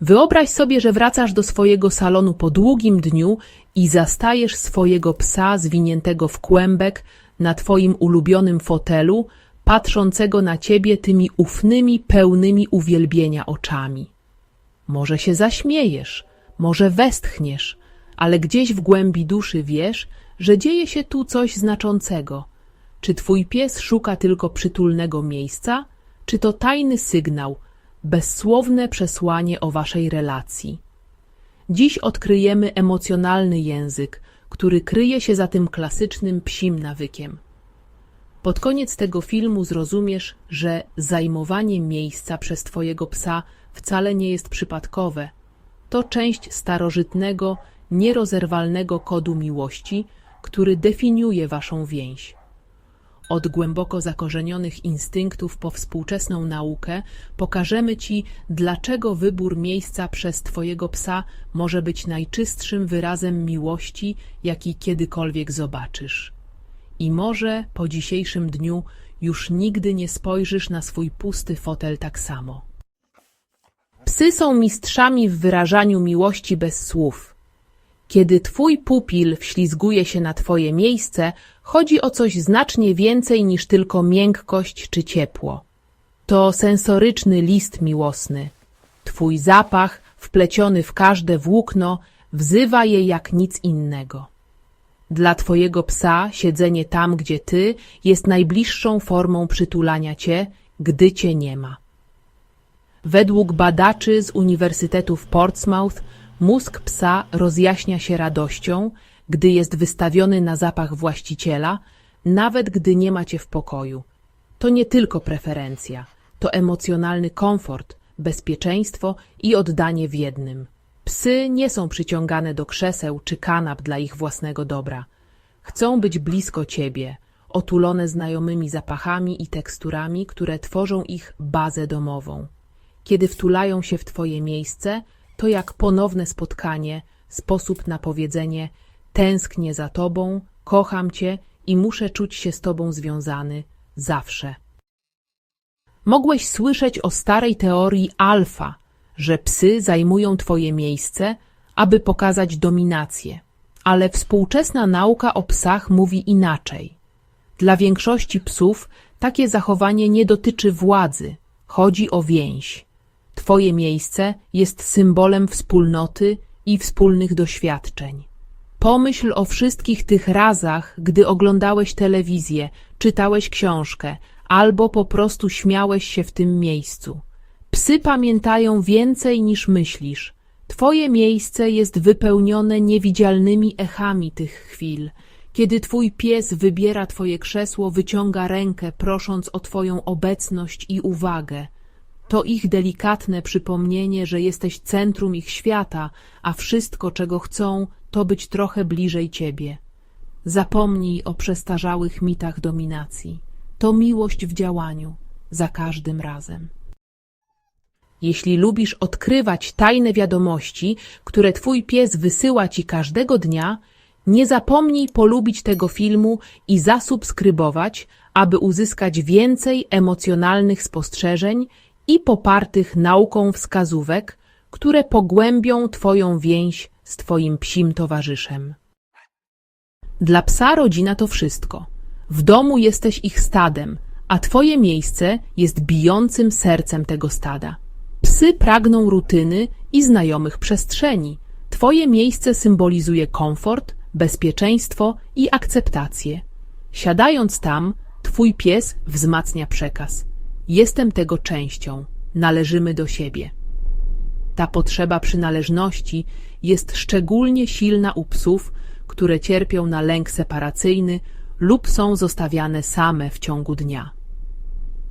Wyobraź sobie, że wracasz do swojego salonu po długim dniu i zastajesz swojego psa zwiniętego w kłębek na twoim ulubionym fotelu, patrzącego na ciebie tymi ufnymi, pełnymi uwielbienia oczami. Może się zaśmiejesz, może westchniesz, ale gdzieś w głębi duszy wiesz, że dzieje się tu coś znaczącego. Czy twój pies szuka tylko przytulnego miejsca, czy to tajny sygnał, bezsłowne przesłanie o waszej relacji? Dziś odkryjemy emocjonalny język, który kryje się za tym klasycznym psim nawykiem. Pod koniec tego filmu zrozumiesz, że zajmowanie miejsca przez twojego psa wcale nie jest przypadkowe. To część starożytnego, nierozerwalnego kodu miłości, który definiuje waszą więź. Od głęboko zakorzenionych instynktów po współczesną naukę pokażemy Ci, dlaczego wybór miejsca przez Twojego psa może być najczystszym wyrazem miłości, jaki kiedykolwiek zobaczysz. I może po dzisiejszym dniu już nigdy nie spojrzysz na swój pusty fotel tak samo. Psy są mistrzami w wyrażaniu miłości bez słów. Kiedy twój pupil wślizguje się na twoje miejsce, chodzi o coś znacznie więcej niż tylko miękkość czy ciepło. To sensoryczny list miłosny. Twój zapach, wpleciony w każde włókno, wzywa je jak nic innego. Dla twojego psa siedzenie tam, gdzie ty, jest najbliższą formą przytulania cię, gdy cię nie ma. Według badaczy z Uniwersytetu w Portsmouth mózg psa rozjaśnia się radością, gdy jest wystawiony na zapach właściciela, nawet gdy nie macie w pokoju. To nie tylko preferencja, to emocjonalny komfort, bezpieczeństwo i oddanie w jednym. Psy nie są przyciągane do krzeseł czy kanap dla ich własnego dobra. Chcą być blisko ciebie, otulone znajomymi zapachami i teksturami, które tworzą ich bazę domową. Kiedy wtulają się w twoje miejsce, to jak ponowne spotkanie, sposób na powiedzenie tęsknię za tobą, kocham cię i muszę czuć się z tobą związany zawsze. Mogłeś słyszeć o starej teorii alfa, że psy zajmują twoje miejsce, aby pokazać dominację. Ale współczesna nauka o psach mówi inaczej. Dla większości psów takie zachowanie nie dotyczy władzy, chodzi o więź. Twoje miejsce jest symbolem wspólnoty i wspólnych doświadczeń. Pomyśl o wszystkich tych razach, gdy oglądałeś telewizję, czytałeś książkę albo po prostu śmiałeś się w tym miejscu. Psy pamiętają więcej niż myślisz. Twoje miejsce jest wypełnione niewidzialnymi echami tych chwil. Kiedy twój pies wybiera twoje krzesło, wyciąga rękę, prosząc o twoją obecność i uwagę. To ich delikatne przypomnienie, że jesteś centrum ich świata, a wszystko, czego chcą, to być trochę bliżej ciebie. Zapomnij o przestarzałych mitach dominacji. To miłość w działaniu, za każdym razem. Jeśli lubisz odkrywać tajne wiadomości, które twój pies wysyła ci każdego dnia, nie zapomnij polubić tego filmu i zasubskrybować, aby uzyskać więcej emocjonalnych spostrzeżeń i popartych nauką wskazówek, które pogłębią twoją więź z twoim psim towarzyszem. Dla psa rodzina to wszystko. W domu jesteś ich stadem, a twoje miejsce jest bijącym sercem tego stada. Psy pragną rutyny i znajomych przestrzeni. Twoje miejsce symbolizuje komfort, bezpieczeństwo i akceptację. Siadając tam, twój pies wzmacnia przekaz. Jestem tego częścią, należymy do siebie. Ta potrzeba przynależności jest szczególnie silna u psów, które cierpią na lęk separacyjny lub są zostawiane same w ciągu dnia.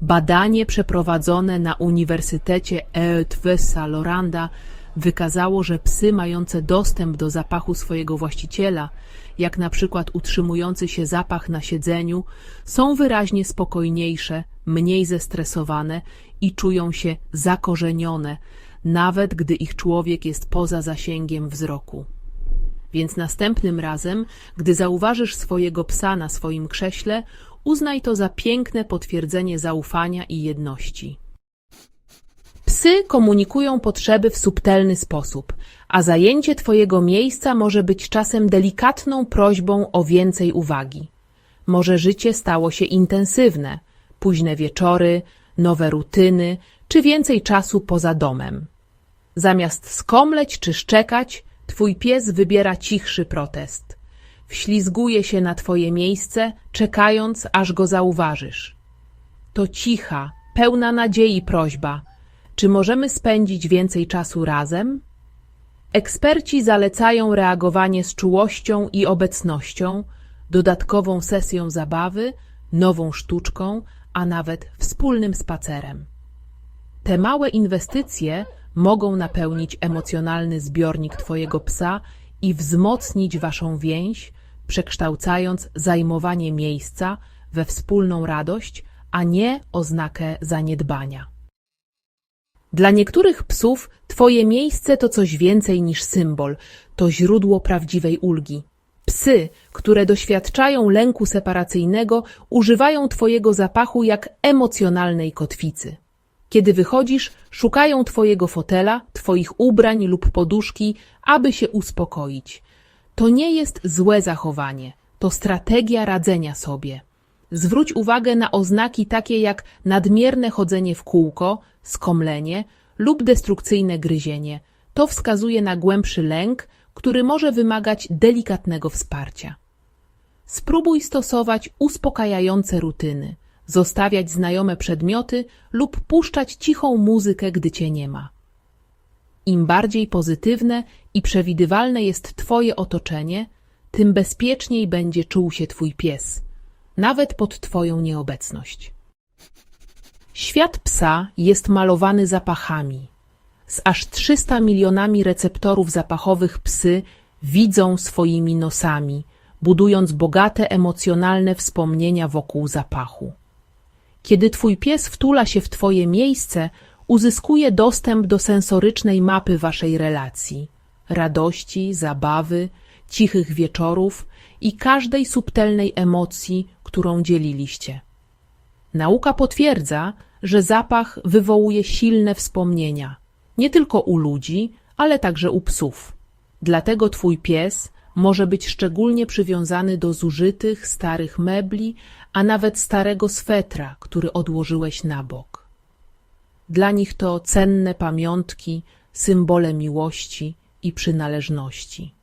Badanie przeprowadzone na Uniwersytecie ETH Loranda wykazało, że psy mające dostęp do zapachu swojego właściciela, jak na przykład utrzymujący się zapach na siedzeniu, są wyraźnie spokojniejsze, mniej zestresowane i czują się zakorzenione, nawet gdy ich człowiek jest poza zasięgiem wzroku. Więc następnym razem, gdy zauważysz swojego psa na swoim krześle, uznaj to za piękne potwierdzenie zaufania i jedności. Psy komunikują potrzeby w subtelny sposób, a zajęcie Twojego miejsca może być czasem delikatną prośbą o więcej uwagi. Może życie stało się intensywne, późne wieczory, nowe rutyny, czy więcej czasu poza domem. Zamiast skomleć czy szczekać, Twój pies wybiera cichszy protest. Wślizguje się na Twoje miejsce, czekając, aż go zauważysz. To cicha, pełna nadziei prośba. Czy możemy spędzić więcej czasu razem? Eksperci zalecają reagowanie z czułością i obecnością, dodatkową sesją zabawy, nową sztuczką, a nawet wspólnym spacerem. Te małe inwestycje mogą napełnić emocjonalny zbiornik Twojego psa i wzmocnić Waszą więź, przekształcając zajmowanie miejsca we wspólną radość, a nie oznakę zaniedbania. Dla niektórych psów Twoje miejsce to coś więcej niż symbol, to źródło prawdziwej ulgi. Psy, które doświadczają lęku separacyjnego, używają Twojego zapachu jak emocjonalnej kotwicy. Kiedy wychodzisz, szukają Twojego fotela, Twoich ubrań lub poduszki, aby się uspokoić. To nie jest złe zachowanie, to strategia radzenia sobie. Zwróć uwagę na oznaki takie jak nadmierne chodzenie w kółko, skomlenie lub destrukcyjne gryzienie. To wskazuje na głębszy lęk, który może wymagać delikatnego wsparcia. Spróbuj stosować uspokajające rutyny, zostawiać znajome przedmioty lub puszczać cichą muzykę, gdy cię nie ma. Im bardziej pozytywne i przewidywalne jest Twoje otoczenie, tym bezpieczniej będzie czuł się Twój pies, nawet pod Twoją nieobecność. Świat psa jest malowany zapachami. Z aż 300 milionami receptorów zapachowych psy widzą swoimi nosami, budując bogate emocjonalne wspomnienia wokół zapachu. Kiedy twój pies wtula się w twoje miejsce, uzyskuje dostęp do sensorycznej mapy waszej relacji, radości, zabawy, cichych wieczorów i każdej subtelnej emocji, którą dzieliliście. Nauka potwierdza, że zapach wywołuje silne wspomnienia, nie tylko u ludzi, ale także u psów. Dlatego twój pies może być szczególnie przywiązany do zużytych, starych mebli, a nawet starego swetra, który odłożyłeś na bok. Dla nich to cenne pamiątki, symbole miłości i przynależności.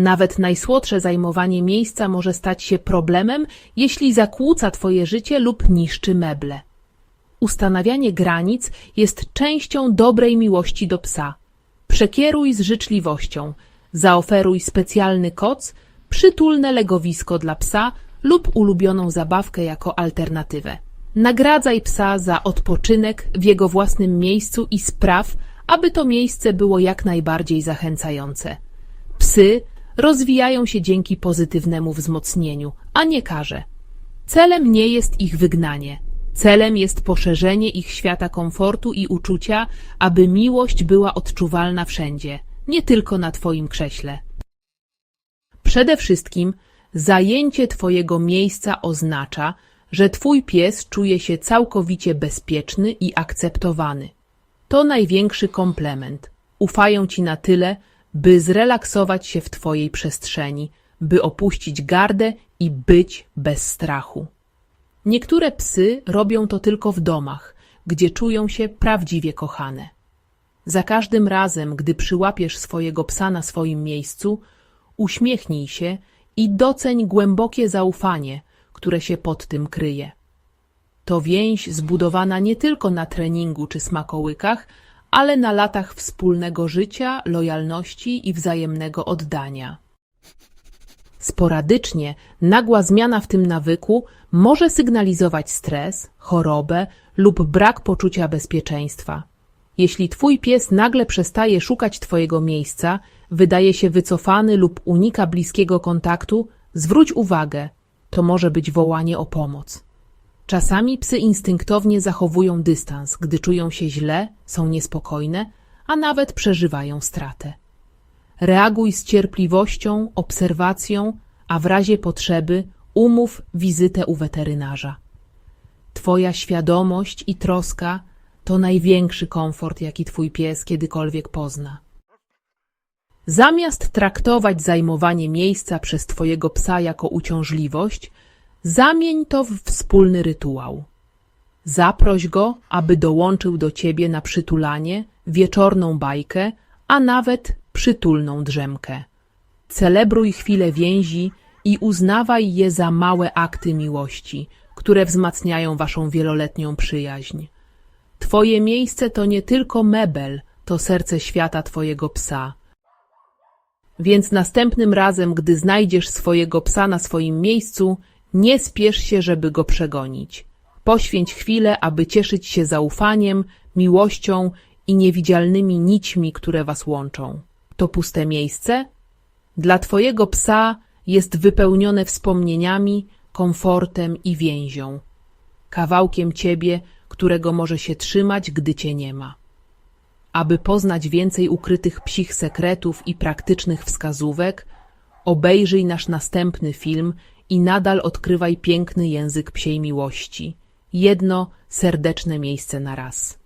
Nawet najsłodsze zajmowanie miejsca może stać się problemem, jeśli zakłóca Twoje życie lub niszczy meble. Ustanawianie granic jest częścią dobrej miłości do psa. Przekieruj z życzliwością, zaoferuj specjalny koc, przytulne legowisko dla psa lub ulubioną zabawkę jako alternatywę. Nagradzaj psa za odpoczynek w jego własnym miejscu i spraw, aby to miejsce było jak najbardziej zachęcające. Psy rozwijają się dzięki pozytywnemu wzmocnieniu, a nie karze. Celem nie jest ich wygnanie. Celem jest poszerzenie ich świata komfortu i uczucia, aby miłość była odczuwalna wszędzie, nie tylko na Twoim krześle. Przede wszystkim zajęcie Twojego miejsca oznacza, że Twój pies czuje się całkowicie bezpieczny i akceptowany. To największy komplement. Ufają Ci na tyle, by zrelaksować się w Twojej przestrzeni, by opuścić gardę i być bez strachu. Niektóre psy robią to tylko w domach, gdzie czują się prawdziwie kochane. Za każdym razem, gdy przyłapiesz swojego psa na swoim miejscu, uśmiechnij się i doceń głębokie zaufanie, które się pod tym kryje. To więź zbudowana nie tylko na treningu czy smakołykach, ale na latach wspólnego życia, lojalności i wzajemnego oddania. Sporadycznie nagła zmiana w tym nawyku może sygnalizować stres, chorobę lub brak poczucia bezpieczeństwa. Jeśli twój pies nagle przestaje szukać twojego miejsca, wydaje się wycofany lub unika bliskiego kontaktu, zwróć uwagę, to może być wołanie o pomoc. Czasami psy instynktownie zachowują dystans, gdy czują się źle, są niespokojne, a nawet przeżywają stratę. Reaguj z cierpliwością, obserwacją, a w razie potrzeby umów wizytę u weterynarza. Twoja świadomość i troska to największy komfort, jaki twój pies kiedykolwiek pozna. Zamiast traktować zajmowanie miejsca przez twojego psa jako uciążliwość, zamień to w wspólny rytuał. Zaproś go, aby dołączył do ciebie na przytulanie, wieczorną bajkę, a nawet przytulną drzemkę. Celebruj chwile więzi i uznawaj je za małe akty miłości, które wzmacniają waszą wieloletnią przyjaźń. Twoje miejsce to nie tylko mebel, to serce świata twojego psa. Więc następnym razem, gdy znajdziesz swojego psa na swoim miejscu, nie spiesz się, żeby go przegonić. Poświęć chwilę, aby cieszyć się zaufaniem, miłością i niewidzialnymi nićmi, które was łączą. To puste miejsce? Dla twojego psa jest wypełnione wspomnieniami, komfortem i więzią. Kawałkiem ciebie, którego może się trzymać, gdy cię nie ma. Aby poznać więcej ukrytych psich sekretów i praktycznych wskazówek, obejrzyj nasz następny film i nadal odkrywaj piękny język psiej miłości. Jedno serdeczne miejsce na raz.